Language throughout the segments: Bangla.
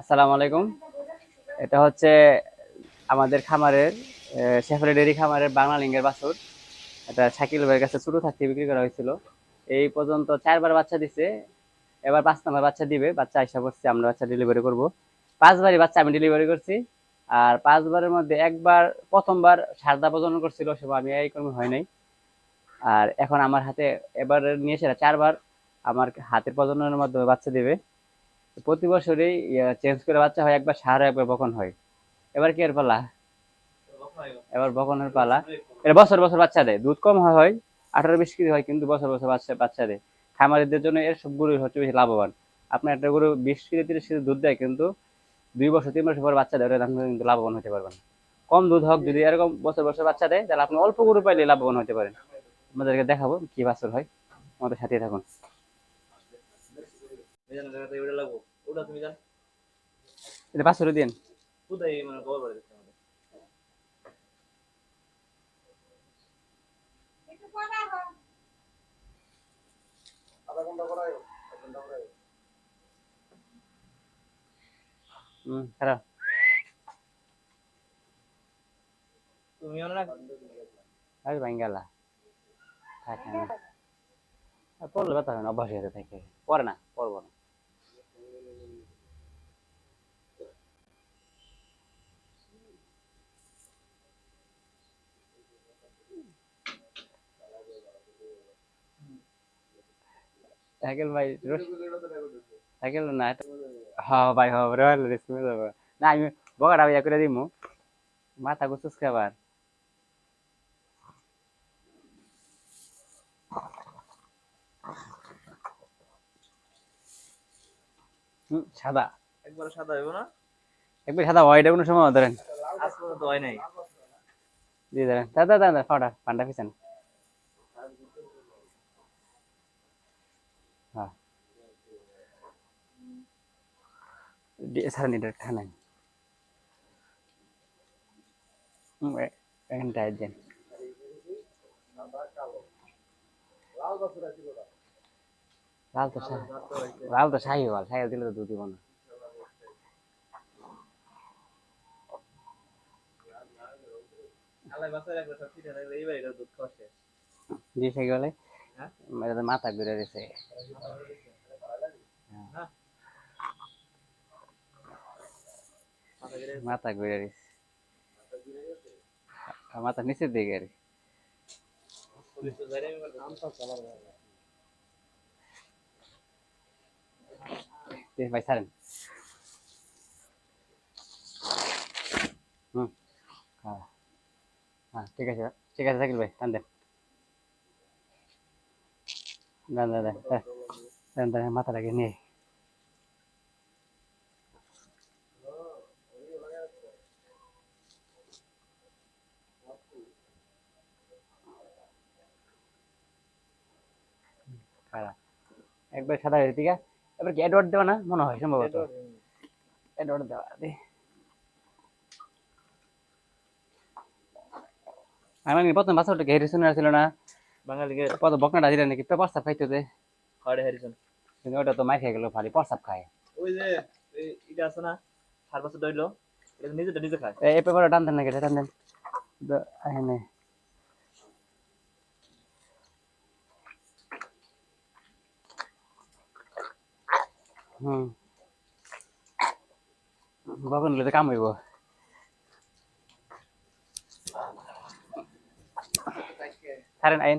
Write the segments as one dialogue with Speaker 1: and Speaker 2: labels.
Speaker 1: আসসালামু আলাইকুম। এটা হচ্ছে আমাদের খামারের শেফালি ডেরি খামারের বাংলা লিঙ্গের বাছুর। এটা শাকিল ভাইয়ের কাছে ছোট থাকতে বিক্রি করা হয়েছিল। এই পর্যন্ত চারবার বাচ্চা দিছে, এবার পাঁচ নাম্বার বাচ্চা দিবে। বাচ্চা আশা করছি আমরা বাচ্চা ডেলিভারি করব। পাঁচবারই বাচ্চা আমি ডেলিভারি করছি, আর পাঁচবারের মধ্যে একবার প্রথমবার সারদা প্রজনন করছিল, সেবা আমি এই কর্মী হয় নাই। আর এখন আমার হাতে এবার নিয়ে এসে চারবার আমার হাতের প্রজননের মাধ্যমে বাচ্চা দিবে। প্রতি বছরই চেঞ্জ করে বাচ্চা হয়, একবার সার, একবার বকন হয়। এবার কি এর পালা? এবার বকনের পালা। এটা বছর বছর বাচ্চা দেয়। দুধ কম হয় আঠারো বিশ কেজি হয়, কিন্তু বছর বছর বাচ্চা বাচ্চা দেয়। খামারিদের জন্য এর সব গরু হচ্ছে বেশি লাভবান। আপনার একটা গরু বিশ কেজি, তিরিশ কেজি দুধ দেয়, কিন্তু দুই বছর, তিন বছর পর বাচ্চা দেয় ওটা কিন্তু লাভবান হতে পারবেন। কম দুধ হোক, যদি এরকম বছর বছর বাচ্চা দেয়, তাহলে আপনি অল্প গরু পাইলে লাভবান হতে পারেন। আমাদেরকে দেখাবো কি বাছর হয়। আমাদের সাথে থাকুন।
Speaker 2: ওটা তুমি জান?
Speaker 1: এটা বাছর দিন
Speaker 2: কোথায় মানে খবর পড়ে দিচ্ছে আমাদের
Speaker 1: হুম খারাপ।
Speaker 2: তুমি না?
Speaker 1: আরে ভাঙ্গালা থাকে না। পড়লে ব্যথা হয় না অভ্যাস হয়ে থাকে। পরে না পড়ব না। সাইকেল ভাই সাইকেল না হ্যাঁ ভাই হ্যাঁ রেস্টুরেন্টে যাব। না আমি বগাটা করে দিমু। মাথা গুছুস খাবার সাদা।
Speaker 2: একবার সাদা হইব না?
Speaker 1: একবার সাদা কোনো সময় ধরেন।
Speaker 2: আজ পর্যন্ত হয় নাই।
Speaker 1: দিয়ে ধরেন। দাদা দাদা ফাটা পান্ডা পিছন হ্যাঁ সারা নিটা ঠান্ডা এখানটা দেন লাল তো লাল তো শাহি বল শাহি দিলে তো দুধ দিব না
Speaker 2: আলাই বাসায় রাখলে সব ঠিক থাকলে এইবার এটা দুধ খাওয়া শেষ
Speaker 1: দিয়ে শাহি বলে
Speaker 2: হ্যাঁ?
Speaker 1: এটা তো মাথা ঘুরে গেছে
Speaker 2: হ্যাঁ মাথা গেলে
Speaker 1: মাথা ঘুরে গেছে আর মাথা নিচের দিকে আর কি।
Speaker 2: পুলিশ তো যাই আমি করতে
Speaker 1: দিয়ে ভাই ছাড়েন হুম হ্যাঁ হ্যাঁ ঠিক আছে ঠিক আছে সাকিল ভাই টান দেন দেন দেন দেন হ্যাঁ। দেন দেন মাথাটাকে নিয়ে খারাপ একবার সাদা আছে? এবার কি অ্যাডওয়ার্ড দেওয়া না? মনে হয় সম্ভবত। অ্যাডওয়ার্ড দেওয়া দে। আমার প্রথম হেরি শুনে ছিল না?
Speaker 2: বাঙালি
Speaker 1: কত বকনাটা দিলে নাকি? প্রস্তাব খাইতে দে।
Speaker 2: হাড়ে হ্যারিসন
Speaker 1: কিন্তু ওটা তো মাই খেয়ে গেল ভারী প্রস্তাব খায়।
Speaker 2: ওই যে এটা আছে না? সার বছর দইলো এটা নিজেটা নিজে খায়।
Speaker 1: এই পেপারটা টান দেন নাকি? টান দেন। এখানে হুম। বকন নিলে তো কাম হইব। ছাড়েন আইন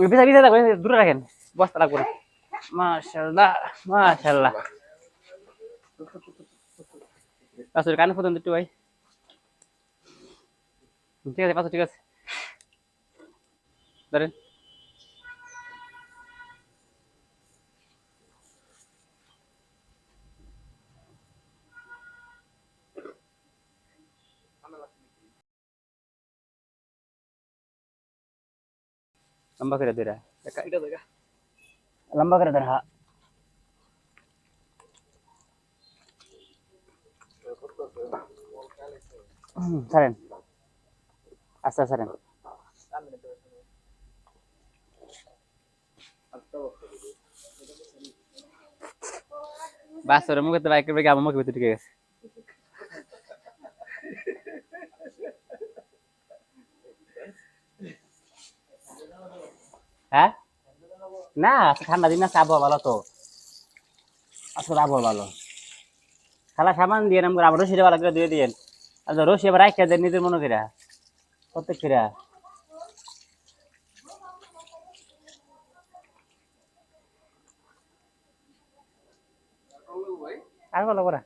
Speaker 1: পিছা পিছা থাকবে দূরে রাখেন বস্তা লাগবে না মাশাল্লাহ মাশাল্লাহ। আসলে কানে একটু, ভাই। ঠিক আছে পাঁচশো ঠিক আছে। ধরেন লম্বা করে দুইটা
Speaker 2: এটা দেখা
Speaker 1: লম্বা করে ধর হ্যাঁ হুম, ছাড়েন আচ্ছা ছাড়েন বাসরের মুখে তো বাইকের ব্রেক আমার মুখে ভিতরে ঢুকে গেছে। হ্যাঁ? না ঠান্ডা দিন আছে আবহাওয়া ভালো তো। আসলে আবহাওয়া ভালো। খালা সামান দিয়ে নাম করে রশিটা ভালো করে দিয়ে দিয়েন। আচ্ছা রশি আবার রাখা দেন নিজের মনে করে প্রত্যেক ফিরা আর ভালো করা